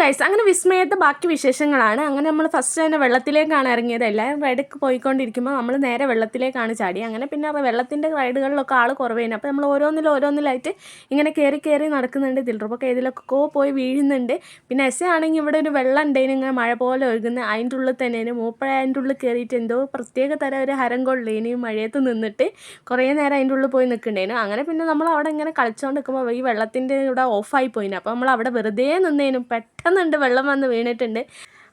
Guys അങ്ങനെ വിസ്മയത്തെ ബാക്കി വിശേഷങ്ങളാണ്. അങ്ങനെ നമ്മൾ ഫസ്റ്റ് തന്നെ വെള്ളത്തിലേക്കാണ് ഇറങ്ങിയത്. എല്ലാവരും റൈഡൊക്കെ പോയിക്കൊണ്ടിരിക്കുമ്പോൾ നമ്മൾ നേരെ വെള്ളത്തിലേക്കാണ് ചാടി. അങ്ങനെ പിന്നെ വെള്ളത്തിന്റെ റൈഡുകളിലൊക്കെ ആൾ കുറവേനു. അപ്പോൾ നമ്മൾ ഓരോന്നിലും ഓരോന്നിലായിട്ട് ഇങ്ങനെ കയറി കയറി നടക്കുന്നുണ്ട് ദിൽറുപ്പൊക്കെ ഏതിലൊക്കെ പോയി വീഴുന്നുണ്ട്. പിന്നെ എസ് ആണെങ്കിൽ ഇവിടെ ഒരു വെള്ളം ഉണ്ടേനും ഇങ്ങനെ മഴ പോലെ ഒഴുകുന്നത് അതിന്റെ ഉള്ളിൽ തന്നെ മൂപ്പഴ അതിന്റെ ഉള്ളിൽ കയറിയിട്ട് എന്തോ പ്രത്യേക തരം ഒരു ഹരം കൊള്ളേനു മഴയത്ത് നിന്നിട്ട് കുറേ നേരം അതിന്റെ ഉള്ളിൽ പോയി നിൽക്കണ്ടേനു അങ്ങനെ പിന്നെ നമ്മൾ അവിടെ ഇങ്ങനെ കളിച്ചുകൊണ്ട് നിൽക്കുമ്പോൾ ഈ വെള്ളത്തിന്റെ ഇവിടെ ഓഫായി പോയിന്. അപ്പോൾ നമ്മൾ അവിടെ വെറുതെ നിന്നേനും. പെട്ടെന്നുണ്ട് വെള്ളം വന്ന് വീണിട്ടുണ്ട്.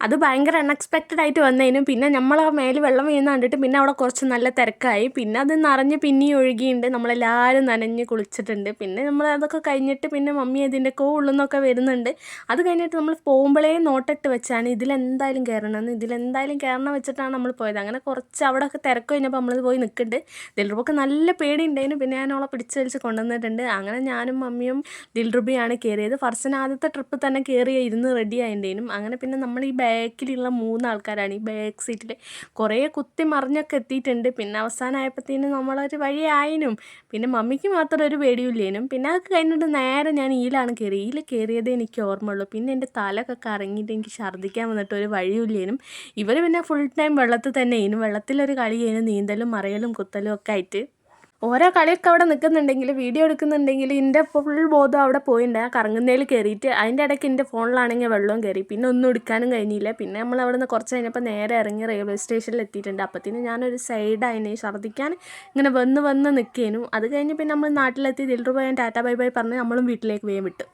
അത് ഭയങ്കര അൺഎക്സ്പെക്റ്റഡ് ആയിട്ട് വന്നതിനും പിന്നെ നമ്മൾ ആ മേൽ വെള്ളം വീഴുന്ന കണ്ടിട്ട് പിന്നെ അവിടെ കുറച്ച് നല്ല തിരക്കായി. പിന്നെ അത് നിറഞ്ഞ് പിന്നെയും ഒഴുകിയുണ്ട്. നമ്മളെല്ലാവരും നനഞ്ഞ് കുളിച്ചിട്ടുണ്ട്. പിന്നെ നമ്മൾ അതൊക്കെ കഴിഞ്ഞിട്ട് പിന്നെ മമ്മി ഇതിന്റെയൊക്കെ ഉള്ളിൽ നിന്നൊക്കെ വരുന്നുണ്ട്. അത് കഴിഞ്ഞിട്ട് നമ്മൾ പോകുമ്പോഴേ നോട്ടിട്ട് വെച്ചാണ് ഇതിലെന്തായാലും കയറണമെന്ന് ഇതിലെന്തായാലും കയറണം വെച്ചിട്ടാണ് നമ്മൾ പോയത്. അങ്ങനെ കുറച്ച് അവിടെയൊക്കെ തിരക്ക് കഴിഞ്ഞപ്പോൾ നമ്മൾ പോയി നിൽക്കുന്നുണ്ട് ദിൽറുബൊക്കെ നല്ല പേടിയുണ്ടായിരുന്നു പിന്നെ ഞാൻ അവളെ പിടിച്ച് വലിച്ച് കൊണ്ടുവന്നിട്ടുണ്ട്. അങ്ങനെ ഞാനും മമ്മിയും ദിൽറുബിയാണ് കയറിയത് ഫർസ്റ്റിന് ആദ്യത്തെ ട്രിപ്പ് തന്നെ കയറി ഇരുന്ന് റെഡി ആയിട്ടുണ്ടേനും അങ്ങനെ പിന്നെ നമ്മൾ ഈ ബാക്കിലുള്ള മൂന്നാൾക്കാരാണ് ഈ ബാക്ക് സീറ്റിൽ കുറേ കുത്തി മറിഞ്ഞൊക്കെ എത്തിയിട്ടുണ്ട്. പിന്നെ അവസാനമായപ്പോഴത്തേനും നമ്മളൊരു വഴി ആയിനും. പിന്നെ മമ്മിക്ക് മാത്രം ഒരു പേടിയില്ലേനും. പിന്നെ അതൊക്കെ കഴിഞ്ഞിട്ട് നേരെ ഞാൻ ഈലാണ് കയറി ഈൽ കയറിയതേ എനിക്ക് ഓർമ്മയുള്ളൂ. പിന്നെ എന്റെ തലയൊക്കെ കറങ്ങിയിട്ട് എനിക്ക് ഛർദ്ദിക്കാൻ വന്നിട്ട് ഒരു വഴിയില്ലേനും. ഇവർ പിന്നെ ഫുൾ ടൈം വെള്ളത്തിൽ തന്നെ ഇനി വെള്ളത്തിലൊരു കളി ചെയ്യുന്നു നീന്തലും മറയലും കുത്തലും ഒക്കെ ആയിട്ട്. ഓരോ കളിയൊക്കെ അവിടെ നിൽക്കുന്നുണ്ടെങ്കിൽ വീഡിയോ എടുക്കുന്നുണ്ടെങ്കിൽ എന്റെ ഫുൾ ബോധം അവിടെ പോയിട്ടുണ്ട് ആ കറങ്ങുന്നതിൽ കയറിയിട്ട് അതിന്റെ ഇടയ്ക്ക് എന്റെ ഫോണിലാണെങ്കിൽ വെള്ളവും കയറി പിന്നെ ഒന്നും എടുക്കാനും കഴിഞ്ഞില്ല. പിന്നെ നമ്മൾ അവിടെ നിന്ന് കുറച്ച് കഴിഞ്ഞപ്പോൾ നേരെ ഇറങ്ങി റെയിൽവേ സ്റ്റേഷനിൽ എത്തിയിട്ടുണ്ട്. അപ്പത്തിന് ഞാനൊരു സൈഡായിനെ ഛർദ്ദിക്കാൻ ഇങ്ങനെ വന്ന് വന്ന് നിൽക്കേനു അത് കഴിഞ്ഞ് പിന്നെ നമ്മൾ നാട്ടിലെത്തി ദിൽറുബായും ടാറ്റ ബൈ ബൈ പറഞ്ഞ് നമ്മളും വീട്ടിലേക്ക് വേഗം വിട്ടു.